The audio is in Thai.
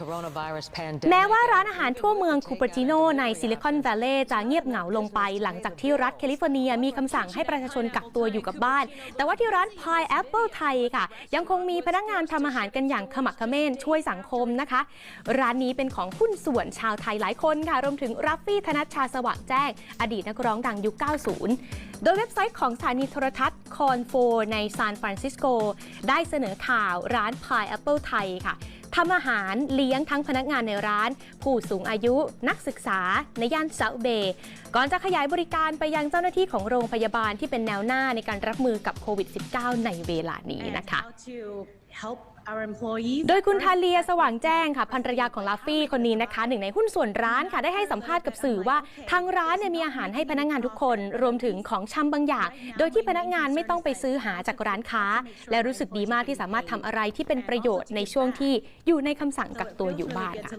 coronavirus pandemic. แม้ว่าร้านอาหารทั่วเมืองคูเปอร์จิโนในซิลิคอน v a l ล e y จะเงียบเหงาลงไป หลังจากที่รัฐแคลิฟอร์เนียมีคำสั่งให้ประชาชนกักตัวอยู่กับบ้าน แต่ว่าที่ร้าน Pie Apple ไทยค่ะ ยังคงมีพนักงานทำอาหารกันอย่างขมักเขม้นช่วยสังคมนะคะ ร้านนี้เป็นของหุ้นส่วนชาวไทยหลายคนค่ะ รวมถึงรัฟฟี่ธนัชชาสว่างแจ้ง อดีตนักร้องดังยุค 90 โดยเว็บไซต์ของสถานีโทรทัศน์คอนโฟในซานฟรานซิสโกได้เสนอข่าวร้าน Pie Apple ไทยค่ะ ทำอาหารเลี้ยงทั้งพนักงานในร้าน ผู้สูงอายุนักศึกษาในย่านเซาเบย์ก่อนจะขยายบริการไปยังเจ้าหน้าที่ของโรงพยาบาลที่เป็นแนวหน้าในการรับมือกับโควิด -19 ในเวลานี้นะคะ how to help our employees โดยคุณทาเลียสว่างแจ้งค่ะภรรยาของลาฟี่คนนี้นะคะ หนึ่งในหุ้นส่วนร้านค่ะได้ให้สัมภาษณ์กับสื่อว่า ทางร้านเนี่ยมีอาหารให้พนักงานทุกคนรวมถึงของชำบางอย่าง โดยที่พนักงานไม่ต้องไปซื้อหาจากร้านค้า และรู้สึกดีมากที่สามารถทำอะไรที่เป็นประโยชน์ในช่วงที่อยู่ในคำสั่ง So กัก it ตัว feels อยู่ really บ้าน good ค่ะ